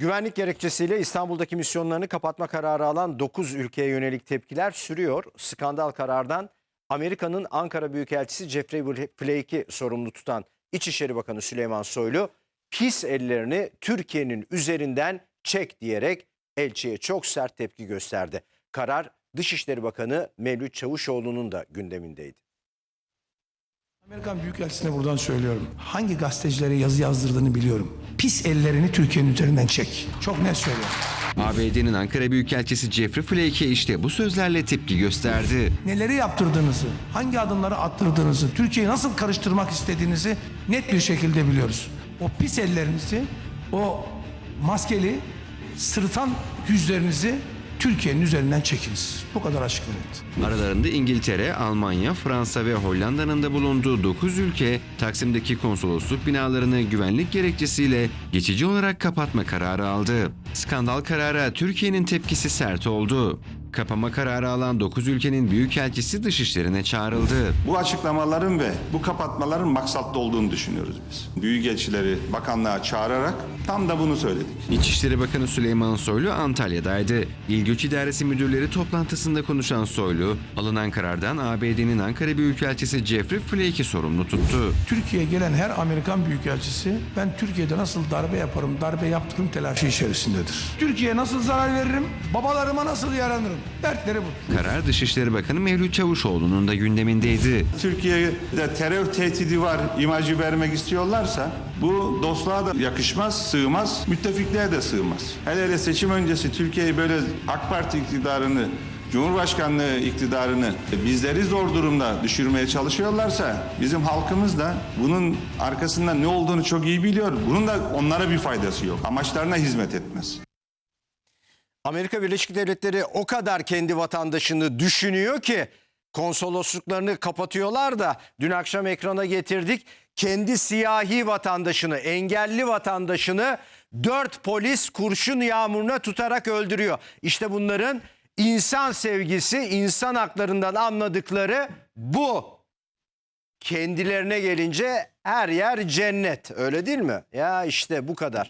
Güvenlik gerekçesiyle İstanbul'daki misyonlarını kapatma kararı alan 9 ülkeye yönelik tepkiler sürüyor. Skandal karardan Amerika'nın Ankara Büyükelçisi Jeffrey Flake'i sorumlu tutan İçişleri Bakanı Süleyman Soylu pis ellerini Türkiye'nin üzerinden çek diyerek elçiye çok sert tepki gösterdi. Karar Dışişleri Bakanı Mevlüt Çavuşoğlu'nun da gündemindeydi. Amerikan Büyükelçisi'ne buradan söylüyorum. Hangi gazetecilere yazı yazdırdığını biliyorum. Pis ellerini Türkiye'nin üzerinden çek. Çok net söylüyorum. ABD'nin Ankara Büyükelçisi Jeffrey Flake işte bu sözlerle tepki gösterdi. Neleri yaptırdığınızı, hangi adımları attırdığınızı, Türkiye'yi nasıl karıştırmak istediğinizi net bir şekilde biliyoruz. O pis ellerinizi, o maskeli, sırıtan yüzlerinizi Türkiye'nin üzerinden çekiniz. Bu kadar açık net. Aralarında İngiltere, Almanya, Fransa ve Hollanda'nın da bulunduğu 9 ülke Taksim'deki konsolosluk binalarını güvenlik gerekçesiyle geçici olarak kapatma kararı aldı. Skandal karara Türkiye'nin tepkisi sert oldu. Kapama kararı alan 9 ülkenin büyükelçisi dışişlerine çağrıldı. Bu açıklamaların ve bu kapatmaların maksatlı olduğunu düşünüyoruz biz. Büyükelçileri bakanlığa çağırarak tam da bunu söyledik. İçişleri Bakanı Süleyman Soylu Antalya'daydı. İl Göç İdaresi Müdürleri toplantısında konuşan Soylu, alınan karardan ABD'nin Ankara Büyükelçisi Jeffrey Flake'i sorumlu tuttu. Türkiye'ye gelen her Amerikan Büyükelçisi ben Türkiye'de nasıl darbe yaparım, darbe yaptırım telaşı içerisindedir. Türkiye'ye nasıl zarar veririm, babalarıma nasıl yaranırım. Dertleri bu. Karar Dışişleri Bakanı Mevlüt Çavuşoğlu'nun da gündemindeydi. Türkiye'de terör tehdidi var imajı vermek istiyorlarsa bu dostluğa da yakışmaz, sığmaz, müttefikliğe de sığmaz. Hele hele seçim öncesi Türkiye'yi böyle AK Parti iktidarını Cumhurbaşkanlığı iktidarını bizleri zor durumda düşürmeye çalışıyorlarsa bizim halkımız da bunun arkasında ne olduğunu çok iyi biliyor. Bunun da onlara bir faydası yok. Amaçlarına hizmet etmez. Amerika Birleşik Devletleri o kadar kendi vatandaşını düşünüyor ki konsolosluklarını kapatıyorlar da dün akşam ekrana getirdik. Kendi siyahi vatandaşını, engelli vatandaşını dört polis kurşun yağmuruna tutarak öldürüyor. İşte bunların insan sevgisi, insan haklarından anladıkları bu. Kendilerine gelince her yer cennet öyle değil mi? Ya işte bu kadar.